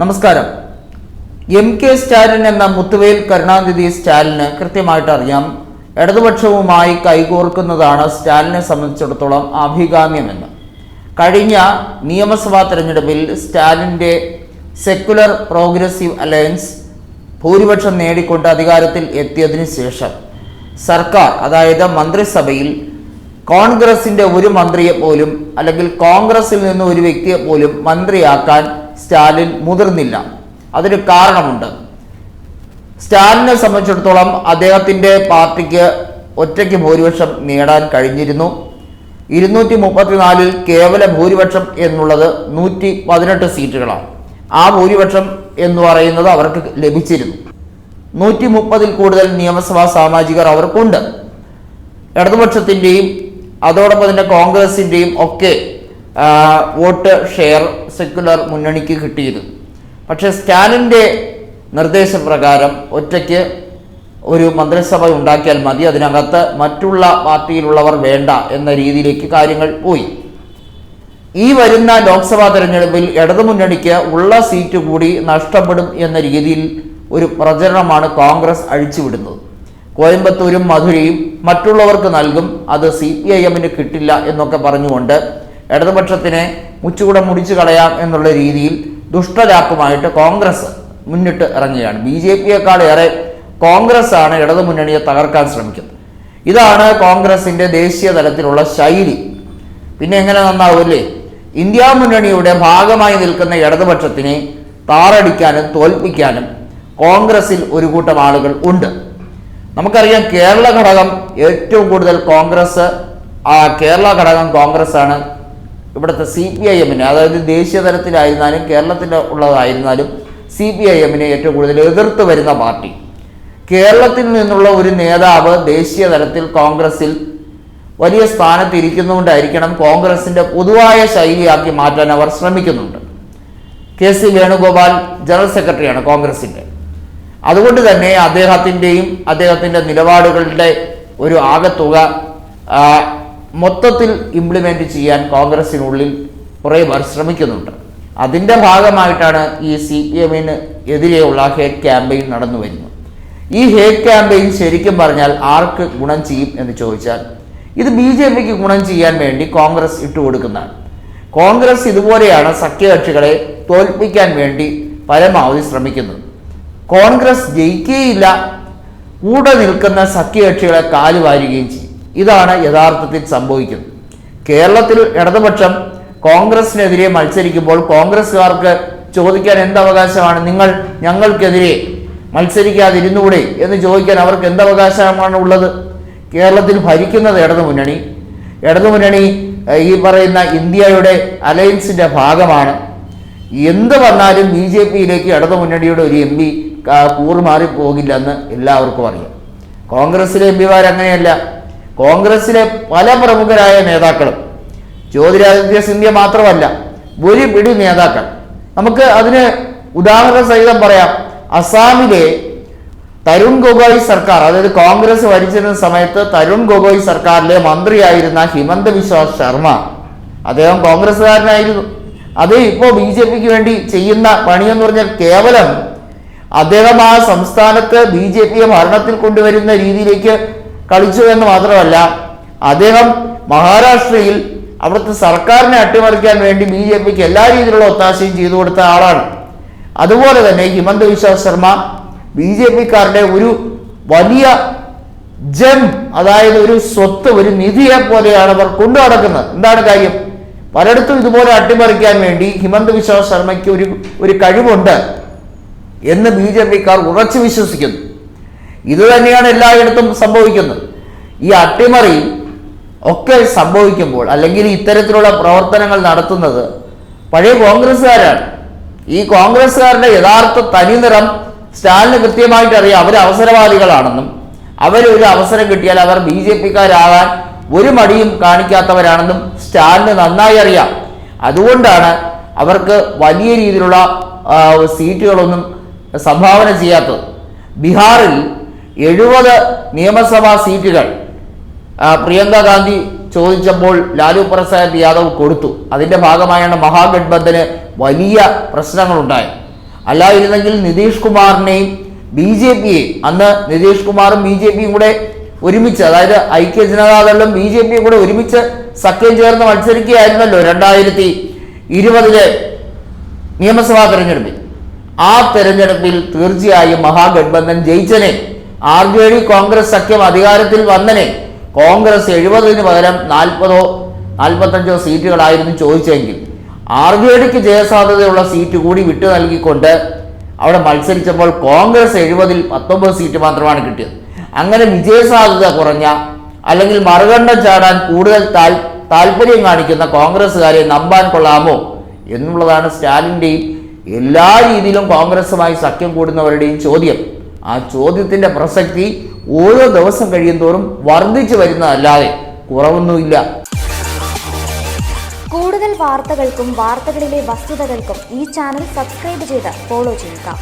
നമസ്കാരം. M K Stalin എന്ന മുത്തുവേൽ കരുണാനിധി സ്റ്റാലിന് കൃത്യമായിട്ട് അറിയാം. ഇടതുപക്ഷവുമായി കൈകോർക്കുന്നതാണ് സ്റ്റാലിനെ സംബന്ധിച്ചിടത്തോളം അഭികാമ്യമെന്ന് കഴിഞ്ഞ നിയമസഭാ തെരഞ്ഞെടുപ്പിൽ സ്റ്റാലിന്റെ സെക്കുലർ പ്രോഗ്രസീവ് അലയൻസ് ഭൂരിപക്ഷം നേടിക്കൊണ്ട് അധികാരത്തിൽ എത്തിയതിനു ശേഷം സർക്കാർ അതായത് മന്ത്രിസഭയിൽ കോൺഗ്രസിന്റെ ഒരു മന്ത്രിയെ പോലും അല്ലെങ്കിൽ കോൺഗ്രസിൽ നിന്ന് ഒരു വ്യക്തിയെ പോലും മന്ത്രിയാക്കാൻ സ്റ്റാലിൻ മുതിർന്നില്ല. അതിന് കാരണമുണ്ട്. സ്റ്റാലിനെ സംബന്ധിച്ചിടത്തോളം അദ്ദേഹത്തിന്റെ പാർട്ടിക്ക് ഒറ്റയ്ക്ക് ഭൂരിപക്ഷം നേടാൻ കഴിഞ്ഞിരുന്നു. ഇരുന്നൂറ്റി മുപ്പത്തിനാലിൽ കേവല ഭൂരിപക്ഷം എന്നുള്ളത് നൂറ്റി പതിനെട്ട് സീറ്റുകളാണ്. ആ ഭൂരിപക്ഷം എന്ന് പറയുന്നത് അവർക്ക് ലഭിച്ചിരുന്നു. നൂറ്റി മുപ്പതിൽ കൂടുതൽ നിയമസഭാ സാമാജികർ അവർക്കുണ്ട്. ഇടതുപക്ഷത്തിന്റെയും അതോടൊപ്പം തന്നെ കോൺഗ്രസിന്റെയും ഒക്കെ വോട്ട് ഷെയർ സെക്യുലർ മുന്നണിക്ക് കിട്ടിയിരുന്നു പക്ഷെ സ്റ്റാലിന്റെ നിർദ്ദേശപ്രകാരം ഒറ്റയ്ക്ക് ഒരു മന്ത്രിസഭ ഉണ്ടാക്കിയാൽ മതി അതിനകത്ത് മറ്റുള്ള പാർട്ടിയിലുള്ളവർ വേണ്ട എന്ന രീതിയിലേക്ക് കാര്യങ്ങൾ പോയി. ഈ വരുന്ന ലോക്സഭാ തെരഞ്ഞെടുപ്പിൽ ഇടതുമുന്നണിക്ക് ഉള്ള സീറ്റ് കൂടി നഷ്ടപ്പെടും എന്ന രീതിയിൽ ഒരു പ്രചരണമാണ് കോൺഗ്രസ് അഴിച്ചുവിടുന്നത്. കോയമ്പത്തൂരും മധുരയും മറ്റുള്ളവർക്ക് നൽകും അത് സി പി ഐ എമ്മിന് കിട്ടില്ല എന്നൊക്കെ പറഞ്ഞുകൊണ്ട് ഇടതുപക്ഷത്തിനെ മുച്ചുകൂടെ മുടിച്ചു കളയാം എന്നുള്ള രീതിയിൽ ദുഷ്ടലാക്കുമായിട്ട് കോൺഗ്രസ് മുന്നിട്ട് ഇറങ്ങുകയാണ്. ബി ജെ പിയേക്കാൾ ഏറെ കോൺഗ്രസ് ആണ് ഇടതുമുന്നണിയെ തകർക്കാൻ ശ്രമിക്കുന്നത്. ഇതാണ് കോൺഗ്രസിന്റെ ദേശീയ തലത്തിലുള്ള ശൈലി. പിന്നെ എങ്ങനെ നന്നാവൂല്ലേ? ഇന്ത്യ മുന്നണിയുടെ ഭാഗമായി നിൽക്കുന്ന ഇടതുപക്ഷത്തിനെ താറടിക്കാനും തോൽപ്പിക്കാനും കോൺഗ്രസിൽ ഒരു കൂട്ടം ആളുകൾ ഉണ്ട്. നമുക്കറിയാം കേരള ഘടകം ഏറ്റവും കൂടുതൽ കോൺഗ്രസ് ആ കേരള ഘടകം കോൺഗ്രസ് ആണ് ഇവിടുത്തെ സി പി ഐ എമ്മിനെ അതായത് ദേശീയ തലത്തിലായിരുന്നാലും കേരളത്തിൽ ഉള്ളതായിരുന്നാലും സി പി ഐ എമ്മിനെ ഏറ്റവും കൂടുതൽ എതിർത്ത് വരുന്ന പാർട്ടി. കേരളത്തിൽ നിന്നുള്ള ഒരു നേതാവ് ദേശീയ തലത്തിൽ കോൺഗ്രസിൽ വലിയ സ്ഥാനത്ത് ഇരിക്കുന്നുകൊണ്ടായിരിക്കണം കോൺഗ്രസിന്റെ പൊതുവായ ശൈലിയാക്കി മാറ്റാൻ അവർ ശ്രമിക്കുന്നുണ്ട്. കെ സി വേണുഗോപാൽ ജനറൽ സെക്രട്ടറിയാണ് കോൺഗ്രസിന്റെ അതുകൊണ്ട് തന്നെ അദ്ദേഹത്തിന്റെയും അദ്ദേഹത്തിന്റെ നിലപാടുകളുടെ ഒരു ആകത്തുക മൊത്തത്തിൽ ഇംപ്ലിമെന്റ് ചെയ്യാൻ കോൺഗ്രസിനുള്ളിൽ കുറേ പേർ ശ്രമിക്കുന്നുണ്ട്. അതിന്റെ ഭാഗമായിട്ടാണ് ഈ സി പി എമ്മിന് എതിരെയുള്ള ഹേറ്റ് ക്യാമ്പയിൻ നടന്നു വരുന്നത്. ഈ ഹേറ്റ് ക്യാമ്പയിൻ ശരിക്കും പറഞ്ഞാൽ ആർക്ക് ഗുണം ചെയ്യും എന്ന് ചോദിച്ചാൽ ഇത് ബി ജെ പിക്ക് ഗുണം ചെയ്യാൻ വേണ്ടി കോൺഗ്രസ് ഇട്ടുകൊടുക്കുന്നതാണ് കോൺഗ്രസ് ഇതുപോലെയാണ് സഖ്യകക്ഷികളെ തോൽപ്പിക്കാൻ വേണ്ടി പരമാവധി ശ്രമിക്കുന്നത്. കോൺഗ്രസ് ജയിക്കുകയില്ല കൂടെ നിൽക്കുന്ന സഖ്യകക്ഷികളെ കാലുവാരുകയും ചെയ്യും. ഇതാണ് യഥാർത്ഥത്തിൽ സംഭവിക്കുന്നത്. കേരളത്തിൽ ഇടതുപക്ഷം കോൺഗ്രസിനെതിരെ മത്സരിക്കുമ്പോൾ കോൺഗ്രസ്സുകാർക്ക് ചോദിക്കാൻ എന്തവകാശമാണ്? നിങ്ങൾ ഞങ്ങൾക്കെതിരെ മത്സരിക്കാതിരുന്നുകൂടെ എന്ന് ചോദിക്കാൻ അവർക്ക് എന്ത് അവകാശമാണ് ഉള്ളത്? കേരളത്തിൽ ഭരിക്കുന്നത് ഇടതുമുന്നണി. ഇടതുമുന്നണി ഈ പറയുന്ന ഇന്ത്യയുടെ അലയൻസിന്റെ ഭാഗമാണ്. എന്ത് വന്നാലും ബി ജെ പിയിലേക്ക് ഇടതുമുന്നണിയുടെ ഒരു എം പി കൂറുമാറി പോകില്ലെന്ന് എല്ലാവർക്കും അറിയാം. കോൺഗ്രസിലെ എം പിമാർ അങ്ങനെയല്ല. കോൺഗ്രസിലെ പല പ്രമുഖരായ നേതാക്കളും. ജ്യോതിരാദിത്യ സിന്ധ്യ മാത്രമല്ല ഒരു പിടി നേതാക്കൾ. നമുക്ക് അതിന് ഉദാഹരണ സഹിതം പറയാം. അസാമിലെ തരുൺ ഗൊഗോയ് സർക്കാർ അതായത് കോൺഗ്രസ് ഭരിച്ചിരുന്ന സമയത്ത് തരുൺ ഗൊഗോയ് സർക്കാരിലെ മന്ത്രിയായിരുന്ന ഹിമന്ത ബിശ്വാസ് ശർമ്മ. അദ്ദേഹം കോൺഗ്രസ്സുകാരനായിരുന്നു. അത് ഇപ്പോൾ ബി ജെ പിക്ക് വേണ്ടി ചെയ്യുന്ന പണിയെന്ന് പറഞ്ഞാൽ കേവലം അദ്ദേഹം ആ സംസ്ഥാനത്ത് ബി ജെ പിയെ ഭരണത്തിൽ കൊണ്ടുവരുന്ന രീതിയിലേക്ക് കളിച്ചു എന്ന് മാത്രമല്ല അദ്ദേഹം മഹാരാഷ്ട്രയിൽ അവിടുത്തെ സർക്കാരിനെ അട്ടിമറിക്കാൻ വേണ്ടി ബി ജെ പിക്ക് എല്ലാ രീതിയിലുള്ള ഒത്താശയും ചെയ്തു കൊടുത്ത ആളാണ്. അതുപോലെ തന്നെ ഹിമന്ത വിശ്വാസ് ശർമ്മ ബി ജെ പിക്കാരുടെ ഒരു വലിയ ജം അതായത് ഒരു സ്വത്ത് ഒരു നിധിയെ പോലെയാണ് അവർ കൊണ്ടു നടക്കുന്നത്. എന്താണ് കാര്യം? പലയിടത്തും ഇതുപോലെ അട്ടിമറിക്കാൻ വേണ്ടി ഹിമന്ത വിശ്വാസ് ശർമ്മയ്ക്ക് ഒരു ഒരു കഴിവുണ്ട് എന്ന് ബി ജെ പിക്കാർ ഉറച്ചു വിശ്വസിക്കുന്നു. ഇത് തന്നെയാണ് എല്ലായിടത്തും സംഭവിക്കുന്നത്. ഈ അട്ടിമറി ഒക്കെ സംഭവിക്കുമ്പോൾ അല്ലെങ്കിൽ ഇത്തരത്തിലുള്ള പ്രവർത്തനങ്ങൾ നടത്തുന്നത് പഴയ കോൺഗ്രസ്സുകാരാണ്. ഈ കോൺഗ്രസ്സുകാരുടെ യഥാർത്ഥ തനിനിറം സ്റ്റാലിന് കൃത്യമായിട്ട് അറിയാം. അവർ അവസരവാദികളാണെന്നും അവരൊരു അവസരം കിട്ടിയാൽ അവർ ബി ജെ പിക്കാരാകാൻ ഒരു മടിയും കാണിക്കാത്തവരാണെന്നും സ്റ്റാലിന് നന്നായി അറിയാം. അതുകൊണ്ടാണ് അവർക്ക് വലിയ രീതിയിലുള്ള സീറ്റുകളൊന്നും സംഭാവന ചെയ്യാത്തത്. ബീഹാറിൽ എഴുപത് നിയമസഭാ സീറ്റുകൾ. പ്രിയങ്ക ഗാന്ധി ചോദിച്ചപ്പോൾ ലാലു പ്രസാദ് യാദവ് കൊടുത്തു. അതിന്റെ ഭാഗമായാണ് മഹാഗഡ്ബന്ധന് വലിയ പ്രശ്നങ്ങളുണ്ടായത്. അല്ലായിരുന്നെങ്കിൽ നിതീഷ് കുമാറിനെയും ബി ജെ പിയെയും അന്ന് നിതീഷ് കുമാറും ബി ജെ പിയും കൂടെ ഒരുമിച്ച് അതായത് ഐക്യ ജനതാദളും ബി ജെ പിയും കൂടെ ഒരുമിച്ച് സഖ്യം ചേർന്ന് മത്സരിക്കുകയായിരുന്നല്ലോ രണ്ടായിരത്തി ഇരുപതിലെ നിയമസഭാ തെരഞ്ഞെടുപ്പിൽ. ആ തെരഞ്ഞെടുപ്പിൽ തീർച്ചയായും മഹാഗഡ്ബന്ധൻ ജയിച്ചനെ. ആർ ജെ ഡി കോൺഗ്രസ് സഖ്യം അധികാരത്തിൽ വന്നനെ കോൺഗ്രസ് എഴുപതിന് പകരം നാൽപ്പതോ നാൽപ്പത്തഞ്ചോ സീറ്റുകളായിരുന്നു ചോദിച്ചെങ്കിൽ ആർ ജെ ഡിക്ക് ജയസാധ്യതയുള്ള സീറ്റ് കൂടി വിട്ടു നൽകിക്കൊണ്ട് അവിടെ മത്സരിച്ചപ്പോൾ കോൺഗ്രസ് എഴുപതിൽ പത്തൊമ്പത് സീറ്റ് മാത്രമാണ് കിട്ടിയത്. അങ്ങനെ വിജയസാധ്യത കുറഞ്ഞ അല്ലെങ്കിൽ മറുകണ്ഠം ചാടാൻ കൂടുതൽ താൽ താല്പര്യം കാണിക്കുന്ന കോൺഗ്രസ്സുകാരെ നമ്പാൻ കൊള്ളാമോ എന്നുള്ളതാണ് സ്റ്റാലിന്റെയും എല്ലാ രീതിയിലും കോൺഗ്രസുമായി സഖ്യം കൂടുന്നവരുടെയും ചോദ്യം. ആ ചോദ്യത്തിന്റെ പ്രസക്തി ഓരോ ദിവസം കഴിയും തോറും വർദ്ധിച്ചു വരുന്നതല്ലാതെ കുറവൊന്നുമില്ല. കൂടുതൽ വാർത്തകൾക്കും വാർത്തകളിലെ വസ്തുതകൾക്കും ഈ ചാനൽ സബ്സ്ക്രൈബ് ചെയ്ത് ഫോളോ ചെയ്യുക.